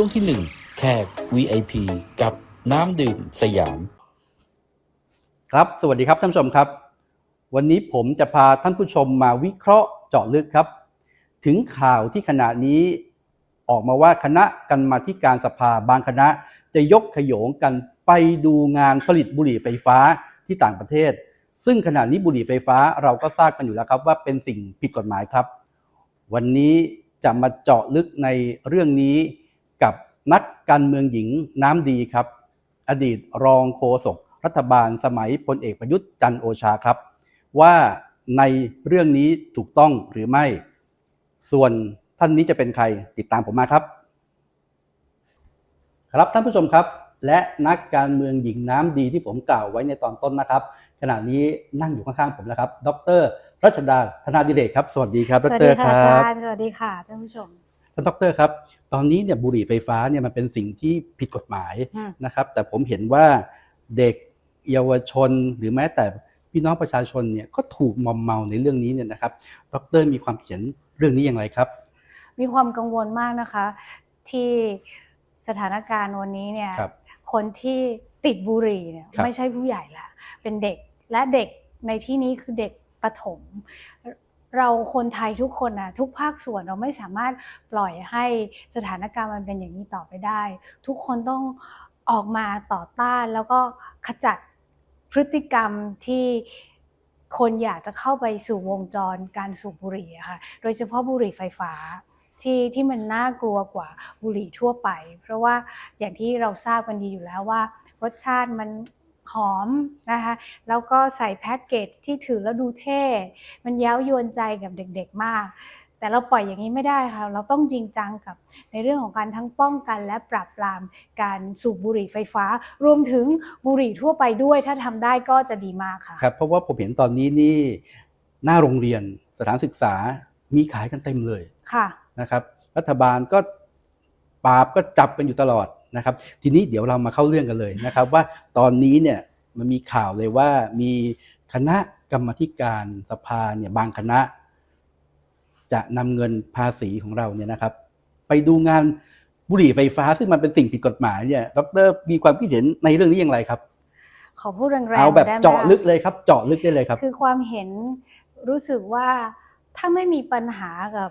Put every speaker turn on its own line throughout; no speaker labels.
ช่วงที่ 1 แขก VIP กับน้ำดื่มสยาม
ครับ สวัสดีครับท่านผู้ชมครับ วันนี้ผมจะพาท่านผู้ชมมาวิเคราะห์เจาะลึกครับ ถึงข่าวที่ขณะนี้ออกมาว่าคณะกรรมาธิการสภาบางคณะ จะยกขยงกันไปดูงานผลิตบุหรี่ไฟฟ้าที่ต่างประเทศ ซึ่งขณะนี้บุหรี่ไฟฟ้าเราก็ทราบกันอยู่แล้วครับว่าเป็นสิ่งผิดกฎหมายครับ วันนี้จะมาเจาะลึกในเรื่องนี้ กับนักการเมืองหญิงน้ำดีครับ อดีตรองโฆษกรัฐบาลสมัยพลเอกประยุทธ์จันโอชาครับ ว่าในเรื่องนี้ถูกต้องหรือไม่ ส่วนท่านนี้จะเป็นใครติดตามผมมาครับ ครับท่านผู้ชมครับ และนักการเมืองหญิงน้ำดีที่ผมกล่าวไว้ในตอนต้นนะครับ ขณะนี้นั่งอยู่ข้างๆผมแล้วครับ ดรรัชดาธนาดิเรกครับ สวัสดีครับด
สวัสดี
ค่ะ
อาจารย์สวัสดีค่ะท่านผู้ชม
ท่านดรครับ ตอนนี้เนี่ยบุหรี่ไฟฟ้าเนี่ยมันเป็นสิ่งที่ผิดกฎหมาย
อืม
นะครับ แต่ผมเห็นว่าเด็กเยาวชนหรือแม้แต่พี่น้องประชาชนเนี่ยก็ถูกมอมเมาในเรื่องนี้เนี่ยนะครับ ดรมีความเขียนเรื่องนี้อย่างไรครับ
มีความกังวลมากนะคะ ที่สถานการณ์วันนี้เนี่ย
ครับ
คนที่ติดบุหรี่เนี่ย
ครับ
ไม่ใช่ผู้ใหญ่ละเป็นเด็กและเด็กในที่นี้คือเด็กประถม เราคนไทยทุกคนนะทุกภาคส่วนเราไม่สามารถปล่อยให้สถานการณ์มันเป็นอย่างนี้ต่อไปได้ ทุกคนต้องออกมาต่อต้านแล้วก็ขจัดพฤติกรรมที่คนอยากจะเข้าไปสู่วงจรการสูบบุหรี่ค่ะโดยเฉพาะบุหรี่ไฟฟ้าที่ที่มันน่ากลัวกว่าบุหรี่ทั่วไป เพราะว่าอย่างที่เราทราบกันดีอยู่แล้วว่ารสชาติมัน หอมนะคะแล้วก็ใส่แพ็กเกจที่ถือแล้วดูเท่ มันเย้ายวนใจกับเด็กๆมาก แต่เราปล่อยอย่างนี้ไม่ได้ค่ะ เราต้องจริงจังกับในเรื่องของการทั้งป้องกันและปราบปรามการสูบบุหรี่ไฟฟ้า รวมถึงบุหรี่ทั่วไปด้วย ถ้าทำได้ก็จะดีมากค่ะ
ครับเพราะว่าผมเห็นตอนนี้นี่หน้าโรงเรียนสถานศึกษามีขายกันเต็มเลย
ค่ะ
นะครับ รัฐบาลก็ปราบก็จับกันอยู่ตลอด นะครับทีนี้เดี๋ยวเรามาเข้าเรื่องกันเลยนะครับ ว่าตอนนี้เนี่ยมันมีข่าวเลยว่ามีคณะกรรมาธิการสภาเนี่ยบางคณะ จะนำเงินภาษีของเราเนี่ยนะครับ ไปดูงานบุหรี่ไฟฟ้าซึ่งมันเป็นสิ่งผิดกฎหมายเนี่ยดรมีความคิดเห็นในเรื่องนี้อย่างไรครับ
ขอพูดแรงๆ
เอาแบบ
ได้ไหม
เจาะ
คะ
ลึกเลยครับ เจาะลึกได้เลยครับ
คือความเห็นรู้สึกว่าถ้าไม่มีปัญหากับ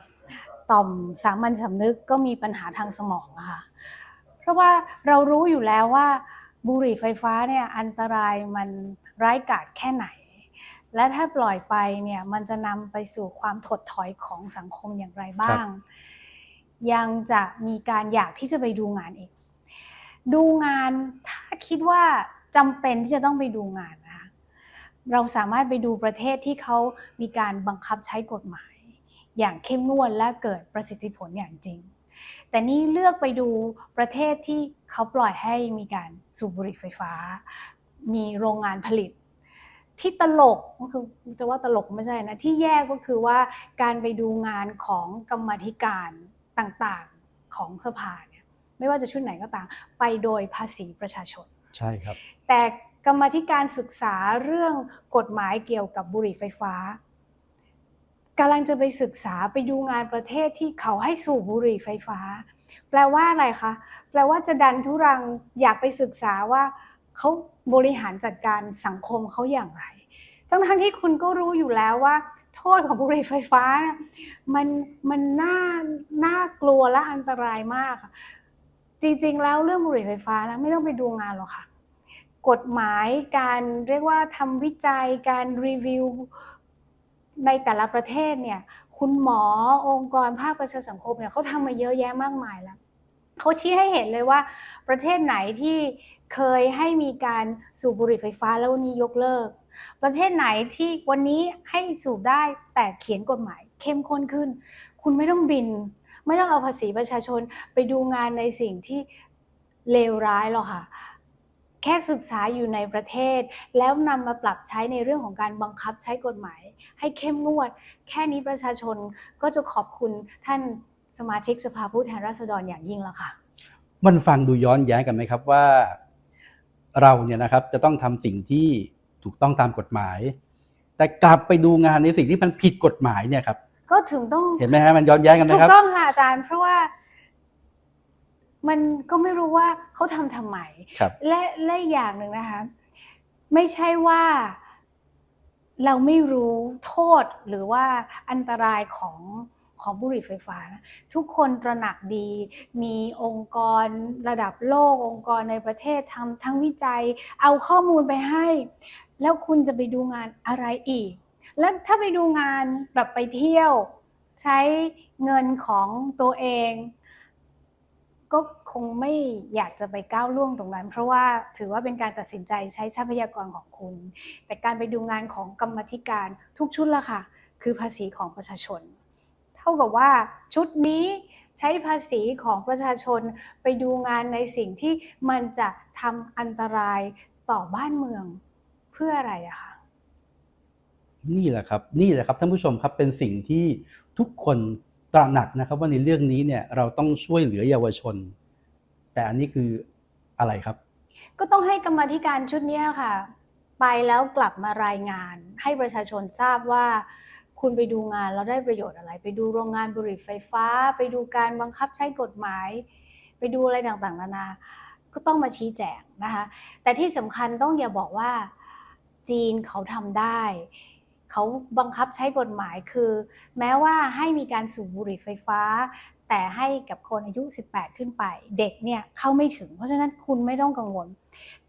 ต่อมสามัญสำนึกก็มีปัญหาทางสมองอะค่ะเพ ราะว่าเรารู้อยู่แล้วว่าบุหรี่ไฟฟ้าเนี่ยอันตรายมันร้ายกาจแค่ไหน และถ้าปล่อยไปเนี่ยมันจะนำไปสู่ความถดถอยของสังคมอย่างไรบ้าง ยังจะมีการอยากที่จะไปดูงานอีก ดูงานถ้าคิดว่าจำเป็นที่จะต้องไปดูงานนะคะเราสามารถไปดูประเทศที่เขามีการบังคับใช้กฎหมาย อย่างเข้มงวดและเกิดประสิทธิผลอย่างจริง แต่นี่เลือกไปดูประเทศที่เขาปล่อยให้มีการสูบบุหรี่ไฟฟ้า มีโรงงานผลิต ที่ตลกก็คือจะว่าตลกไม่ใช่นะ ที่แย่ก็คือว่าการไปดูงานของกรรมาธิการต่างๆของสภาเนี่ยไม่ว่าจะชุดไหนก็ตาม ไปโดยภาษีประชาชน
ใช่ครับ
แต่กรรมาธิการศึกษาเรื่องกฎหมายเกี่ยวกับบุหรี่ไฟฟ้า กำลังจะไปศึกษาไปดูงานประเทศที่เขาให้สูบบุหรี่ไฟฟ้า แปลว่าอะไรคะ แปลว่าจะดันทุรังอยากไปศึกษาว่าเขาบริหารจัดการสังคมเขาอย่างไร ทั้งทั้งที่คุณก็รู้อยู่แล้วว่า โทษของบุหรี่ไฟฟ้า มันมันน่าน่ากลัวและอันตรายมาก จริงๆ แล้วเรื่องบุหรี่ไฟฟ้านะไม่ต้องไปดูงานหรอกค่ะ กฎหมายการเรียกว่าทำวิจัยการรีวิว ในแต่ละประเทศเนี่ยคุณหมอองค์กรภาคประชาสังคมเนี่ยเขาทำมาเยอะแยะมากมายแล้วเขาชี้ให้เห็นเลยว่าประเทศไหนที่เคยให้มีการสูบบุหรี่ไฟฟ้าแล้ววันนี้ยกเลิก ประเทศไหนที่วันนี้ให้สูบได้แต่เขียนกฎหมายเข้มข้นขึ้น คุณไม่ต้องบิน ไม่ต้องเอาภาษีประชาชนไปดูงานในสิ่งที่เลวร้ายหรอกค่ะ ค่ศึกษาอยู่ในประเทศ แล้วนำมาปรับใช้ในเรื่องของการบังคับใช้กฎหมาย ให้เข้มงวด แค่นี้ประชาชนก็จะขอบคุณท่านสมาชิกสภาผู้แทนราษฎรอย่างยิ่งแล้วค่ะ
มันฟังดูย้อนแย้งกันไหมครับว่า เราเนี่ยนะครับจะต้องทำสิ่งที่ถูกต้องตามกฎหมาย แต่กลับไปดูงานในสิ่งที่มันผิดกฎหมายเนี่ยครับ
ก็ถึงต้อง
เห็นไหมฮะมันย้อนแย้งกันไหม
ถู
ครั
ก
บ
ต้องค่ะอาจารย์ เพราะว่า มันก็ไม่รู้ว่าเขาทำทำไม
ครับ
และและอีกอย่างหนึ่งนะคะ ไม่ใช่ว่าเราไม่รู้โทษหรือว่าอันตรายของของบุหรี่ไฟฟ้านะทุกคนตระหนักดี มีองค์กรระดับโลก องค์กรในประเทศทำทั้งวิจัย เอาข้อมูลไปให้ แล้วคุณจะไปดูงานอะไรอีก แล้วถ้าไปดูงานแบบไปเที่ยว ใช้เงินของตัวเอง ก็คงไม่อยากจะไปก้าวล่วงตรงนั้น เพราะว่าถือว่าเป็นการตัดสินใจใช้ทรัพยากรของคุณ แต่การไปดูงานของกรรมธิการทุกชุดละค่ะ คือภาษีของประชาชน เท่ากับว่าชุดนี้ใช้ภาษีของประชาชนไปดูงานในสิ่งที่มันจะทำอันตรายต่อบ้านเมืองเพื่ออะไรอะคะ
นี่แหละครับ นี่แหละครับท่านผู้ชมครับเป็นสิ่งที่ทุกคน ระหนักนะครับว่าในเรื่องนี้เนี่ยเราต้องช่วยเหลือเยาวชน แต่อันนี้คืออะไรครับ
ก็ต้องให้กรรมธิการชุดนี้ค่ะ ไปแล้วกลับมารายงาน ให้ประชาชนทราบว่า คุณไปดูงานแล้วได้ประโยชน์อะไร ไปดูโรงงานบุหรี่ไฟฟ้า ไปดูการบังคับใช้กฎหมาย ไปดูอะไรต่างๆนานา ก็ต้องมาชี้แจงนะคะ แต่ที่สำคัญต้องอย่าบอกว่าจีนเขาทำได้ เขาบังคับใช้กฎหมายคือ แม้ว่าให้มีการสูบบุหรี่ไฟฟ้า แต่ให้กับคนอายุ 18 ขึ้นไป เด็กเนี่ยเข้าไม่ถึง เพราะฉะนั้นคุณไม่ต้องกังวล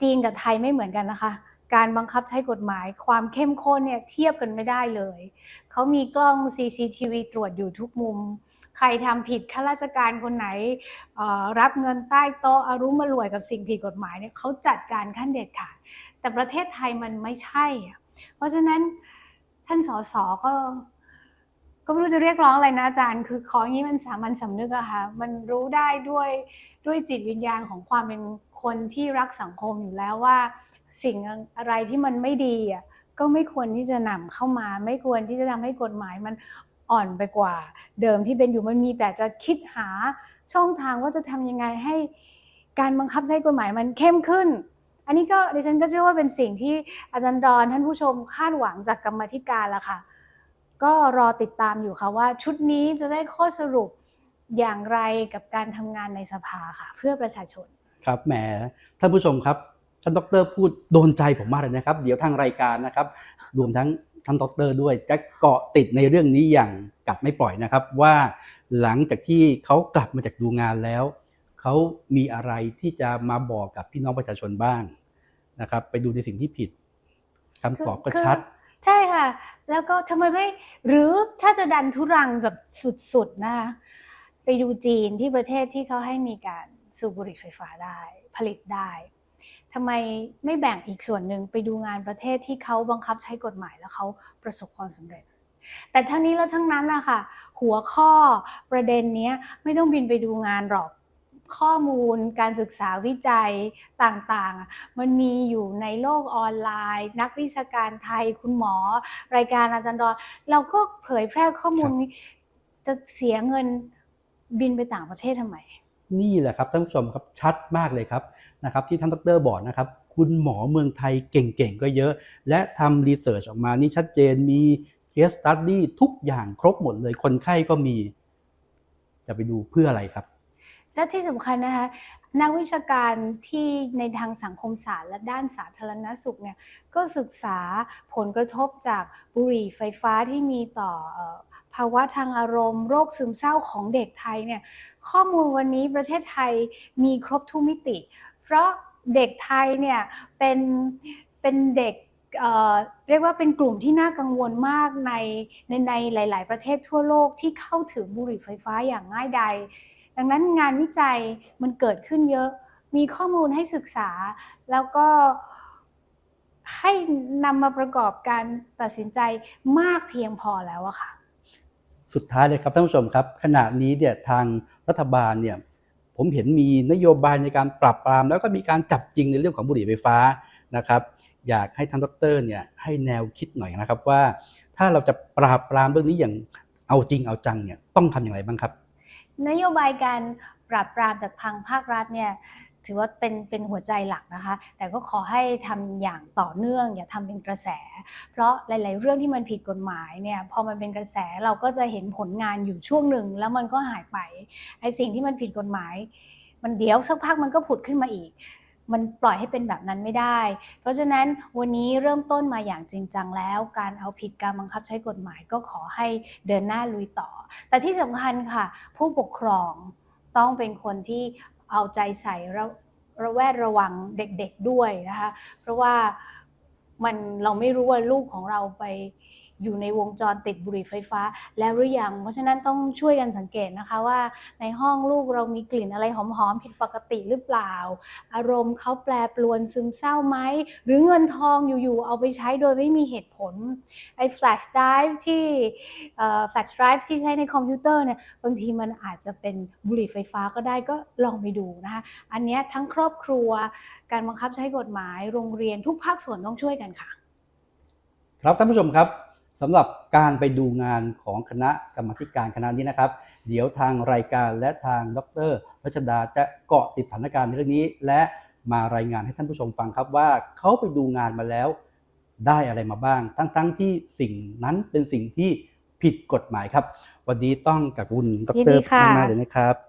จีนกับไทยไม่เหมือนกันนะคะ การบังคับใช้กฎหมายความเข้มข้นเนี่ยเทียบกันไม่ได้เลย เขามีกล้อง CCTV ตรวจอยู่ทุกมุม ใครทำผิดข้าราชการคนไหน รับเงินใต้โต๊ะอารุมารวยกับสิ่งผิดกฎหมายเนี่ยเขาจัดการขั้นเด็ดขาดแต่ประเทศไทยมันไม่ใช่ เพราะฉะนั้น ท่านสสก็ ก็ไม่รู้จะเรียกร้องอะไรนะอาจารย์ คือของนี้มันสามัญสำนึกอะค่ะ มันรู้ได้ด้วยด้วยจิตวิญญาณของความเป็นคนที่รักสังคมอยู่แล้วว่า สิ่งอะไรที่มันไม่ดีอะก็ไม่ควรที่จะนำเข้ามา ไม่ควรที่จะทำให้กฎหมายมันอ่อนไปกว่า เดิมที่เป็นอยู่มันมีแต่จะคิดหาช่องทางว่าจะทำยังไงให้การบังคับใช้กฎหมายมันเข้มขึ้น อันนี้ก็ดิฉันก็เชื่อว่าเป็นสิ่งที่อาจารย์ดอนท่านผู้ชมคาดหวังจากกรรมธิการละค่ะ ก็รอติดตามอยู่ค่ะว่า ชุดนี้จะได้ข้อสรุปอย่างไรกับการทำงานในสภาค่ะ เพื่อประชาชน
ครับแหมท่านผู้ชมครับท่านดรพูดโดนใจผมมากเลยนะครับ เดี๋ยวทางรายการนะครับ รวมทั้งท่านดรด้วยจะเกาะติดในเรื่องนี้อย่างกัดไม่ปล่อยนะครับว่าหลังจากที่เขากลับมาจากดูงานแล้ว เขามีอะไรที่จะมาบอกกับพี่น้องประชาชนบ้าง นะครับ ไปดูในสิ่งที่ผิดคำตอบก็
คือ
ชัด
ใช่ค่ะ แล้วก็ทำไมไม่หรือถ้าจะดันทุรังแบบสุดๆนะคะไปดูจีนที่ประเทศที่เขาให้มีการสูบบุหรี่ไฟฟ้าได้ ผลิตได้ทำไมไม่แบ่งอีกส่วนหนึ่งไปดูงานประเทศที่เขาบังคับใช้กฎหมายแล้วเขาประสบความสำเร็จ แต่ทั้งนี้แล้วทั้งนั้นนะคะหัวข้อประเด็นเนี้ยไม่ต้องบินไปดูงานหรอก ข้อมูลการศึกษาวิจัยต่างๆอะมันมีอยู่ในโลกออนไลน์ นักวิชาการไทยคุณหมอ รายการอาจารย์ดอนเราก็เผยแพร่ข้อมูลนี้จะเสียเงินบินไปต่างประเทศทำไม
นี่แหละครับท่านผู้ชมครับชัดมากเลยครับนะครับที่ท่านดรบอกนะครับ คุณหมอเมืองไทยเก่งๆ ก็เยอะ และทำรีเสิร์ชออกมานี่ชัดเจนมี case study ทุกอย่างครบหมดเลยคนไข้ก็มี จะไปดูเพื่ออะไรครับ
และที่สำคัญนะคะนักวิชาการที่ในทางสังคมศาสตร์และด้านสาธารณสุขเนี่ยก็ศึกษาผลกระทบจากบุหรี่ไฟฟ้าที่มีต่อภาวะทางอารมณ์โรคซึมเศร้าของเด็กไทยเนี่ยข้อมูลวันนี้ประเทศไทยมีครบทุกมิติ เพราะเด็กไทยเนี่ยเป็นเป็นเด็กเเรียกว่าเป็นกลุ่มที่น่ากังวลมากในในในหลาย ๆ ประเทศทั่วโลกที่เข้าถึงบุหรี่ไฟฟ้าอย่างง่ายดาย ดังนั้นงานวิจัยมันเกิดขึ้นเยอะ มีข้อมูลให้ศึกษา แล้วก็ให้นำมาประกอบการตัดสินใจมากเพียงพอแล้วอะค่ะ
สุดท้ายเลยครับท่านผู้ชมครับ ขณะนี้เนี่ยทางรัฐบาลเนี่ยผมเห็นมีนโยบายในการปราบปราม แล้วก็มีการจับจริงในเรื่องของบุหรี่ไฟฟ้านะครับ อยากให้ท่านดรเนี่ยให้แนวคิดหน่อยนะครับว่า ถ้าเราจะปราบปรามเรื่องนี้อย่างเอาจริงเอาจังเนี่ยต้องทำอย่างไรบ้างครับ
นโยบายการปราบปรามจากทางภาครัฐเนี่ยถือว่าเป็นเป็นหัวใจหลักนะคะ แต่ก็ขอให้ทำอย่างต่อเนื่อง อย่าทำเป็นกระแส เพราะหลาย ๆ เรื่องที่มันผิดกฎหมายเนี่ยพอมันเป็นกระแสเราก็จะเห็นผลงานอยู่ช่วงหนึ่ง แล้วมันก็หายไปไอ้สิ่งที่มันผิดกฎหมาย มันเดี๋ยวสักพักมันก็ผุดขึ้นมาอีก มันปล่อยให้เป็นแบบนั้นไม่ได้ เพราะฉะนั้นวันนี้เริ่มต้นมาอย่างจริงจังแล้ว การเอาผิดการบังคับใช้กฎหมายก็ขอให้เดินหน้าลุยต่อ แต่ที่สำคัญค่ะ ผู้ปกครองต้องเป็นคนที่เอาใจใส่ระระแวดระวังเด็กๆด้วยนะคะ เพราะว่ามันเราไม่รู้ว่าลูกของเราไป อยู่ในวงจรติดบุหรี่ไฟฟ้าแล้วหรือยัง เพราะฉะนั้นต้องช่วยกันสังเกตนะคะว่าในห้องลูกเรามีกลิ่นอะไรหอมๆผิดปกติหรือเปล่า อารมณ์เขาแปรปรวนซึมเศร้าไหม หรือเงินทองอยู่ๆเอาไปใช้โดยไม่มีเหตุผลไอ้ flash drive ที่เอ่อ flash drive ที่ใช้ในคอมพิวเตอร์เนี่ยบางทีมันอาจจะเป็นบุหรี่ไฟฟ้าก็ได้ก็ลองไปดูนะคะอันนี้ทั้งครอบครัวการบังคับใช้กฎหมายโรงเรียนทุกภาคส่วนต้องช่วยกันค่ะ
ครับท่านผู้ชมครับ สำหรับการไปดูงานของคณะกรรมาธิการคณะนี้นะครับ เดี๋ยวทางรายการและทางดรรัชดาจะเกาะติดสถานการณ์ในเรื่องนี้ และมารายงานให้ท่านผู้ชมฟังครับว่าเขาไปดูงานมาแล้วได้อะไรมาบ้าง ทั้งๆที่สิ่งนั้นเป็นสิ่งที่ผิดกฎหมายครับ วันนี้ต้องกับคุณด
ยิน
ร
ดีค่ะ
มากๆเลยนะครับ